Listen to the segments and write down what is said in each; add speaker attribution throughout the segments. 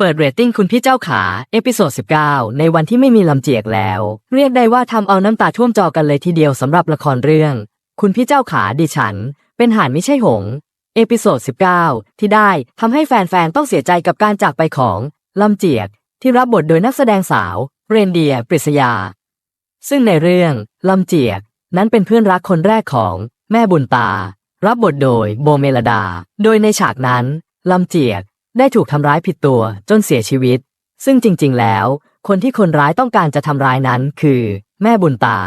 Speaker 1: เปิดเรตติ้งคุณพี่เจ้าขา เอพิโซด 19 ในวันที่ไม่มีลำเจียกแล้ว เรียกได้ว่าทำเอาน้ำตาท่วมจอกันเลยทีเดียวสำหรับละครเรื่อง คุณพี่เจ้าขาดิฉัน เป็นห่านไม่ใช่หง เอพิโซด 19 ที่ได้ทำให้แฟนๆ ต้องเสียใจกับการจากไปของลำเจียก ที่รับบทโดยนักแสดงสาว เรนเดียร์ปริศยา ซึ่งในเรื่องลำเจียก นั้นเป็นเพื่อนรักคนแรกของแม่บุญตา รับบทโดยโบเมลดา โดยในฉากนั้นลำเจียก ได้ถูกทำร้ายผิดตัวจนเสียชีวิต ซึ่งจริง ๆ แล้ว คนที่คนร้ายต้องการจะทำร้ายนั้นคือ แม่บุญตา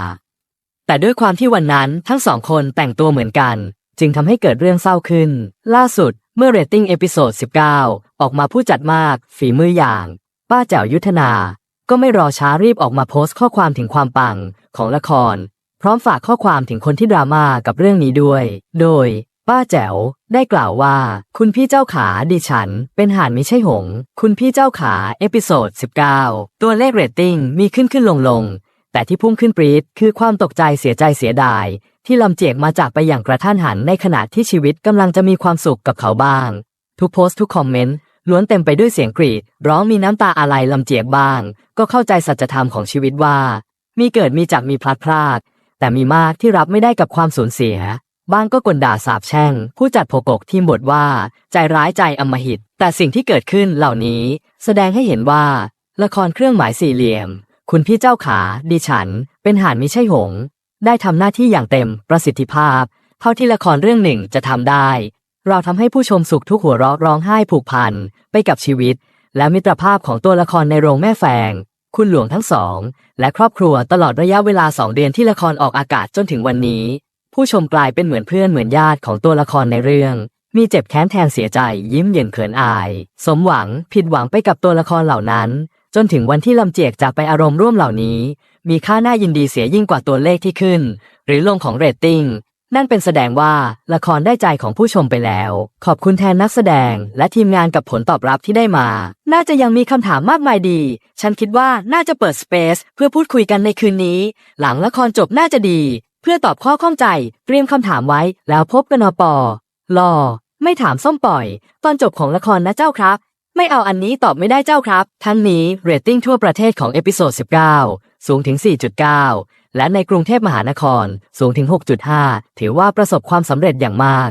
Speaker 1: แต่ด้วยความที่วันนั้นทั้งสองคนแต่งตัวเหมือนกัน จึงทำให้เกิดเรื่องเศร้าขึ้น ล่าสุดเมื่อเรตติ้งเอพิโซด 19 ออกมาผู้จัดมาก ฝีมืออย่าง ป้าแจ๋วยุทธนา ก็ไม่รอช้ารีบออกมาโพสต์ข้อความถึงความปังของละคร พร้อมฝากข้อความถึงคนที่ดราม่ากับเรื่องนี้ด้วย โดย ป้าแจ๋วได้กล่าวว่า คุณพี่เจ้าขาดิฉัน เป็นห่านไม่ใช่หง คุณพี่เจ้าขาเอพิโซด 19 ตัวเลขเรตติ้งมีขึ้นขึ้นลงลงแต่ที่พุ่งขึ้นปรี๊ดคือความตกใจเสียใจเสียดาย ที่ลำเจียกมาจากไปอย่างกระท่านหันในขณะที่ชีวิตกำลังจะมีความสุขกับเขาบ้าง ทุกโพสต์ทุกคอมเมนต์ล้วนเต็มไปด้วยเสียงกรีด ร้องมีน้ำตาอาลัยลำเจียกบ้าง ก็เข้าใจสัจธรรมของชีวิตว่า มีเกิดมีจากมีพลัดพราก แต่มีมากที่รับไม่ได้กับความสูญเสีย บ้างก็กลด่าสาบแช่ง ผู้จัดโผกกทีมบทว่า ใจร้ายใจอมหิต แต่สิ่งที่เกิดขึ้นเหล่านี้ แสดงให้เห็นว่า ละครเครื่องหมายสี่เหลี่ยม คุณพี่เจ้าขา ดิฉัน เป็นห่านไม่ใช่หงส์ได้ทำหน้าที่อย่างเต็มประสิทธิภาพ เท่าที่ละครเรื่องหนึ่งจะทำได้ เราทำให้ผู้ชมสุขทุกหัวเราะร้องไห้ผูกพันไปกับชีวิต และมิตรภาพของตัวละครในโรงแม่แฝงคุณหลวงทั้งสอง และครอบครัวตลอดระยะเวลาสองเดือนที่ละครออกอากาศจนถึงวันนี้ ผู้ชมกลายเป็นเหมือนเพื่อนเหมือนญาติของตัวละครในเรื่อง มีเจ็บแค้นแทนเสียใจ ยิ้มเย็นเขินอาย สมหวังผิดหวังไปกับตัวละครเหล่านั้น จนถึงวันที่ลำเจียกจากไปอารมณ์ร่วมเหล่านี้ มีค่าน่ายินดีเสียยิ่งกว่าตัวเลขที่ขึ้น หรือลงของเรตติ้งนั่นเป็นแสดงว่าละครได้ใจของผู้ชมไปแล้ว ขอบคุณแทนนักแสดงและทีมงานกับผลตอบรับที่ได้มา น่าจะยังมีคำถามมากมายดี ฉันคิดว่าน่าจะเปิดสเปซเพื่อพูดคุยกันในคืนนี้ หลังละครจบน่าจะดี พื่อตอบข้อข้องใจเตรียมคำถามไว้แล้วพบกันอปอลอ ไม่ถามส้มปล่อย ตอนจบของละครนะเจ้าครับ ไม่เอาอันนี้ตอบไม่ได้เจ้าครับ ทั้งนี้เรตติ้งทั่วประเทศของเอพิโซด19 สูงถึง 4.9 และในกรุงเทพมหานคร สูงถึง 6.5 ถือว่าประสบความสำเร็จอย่างมาก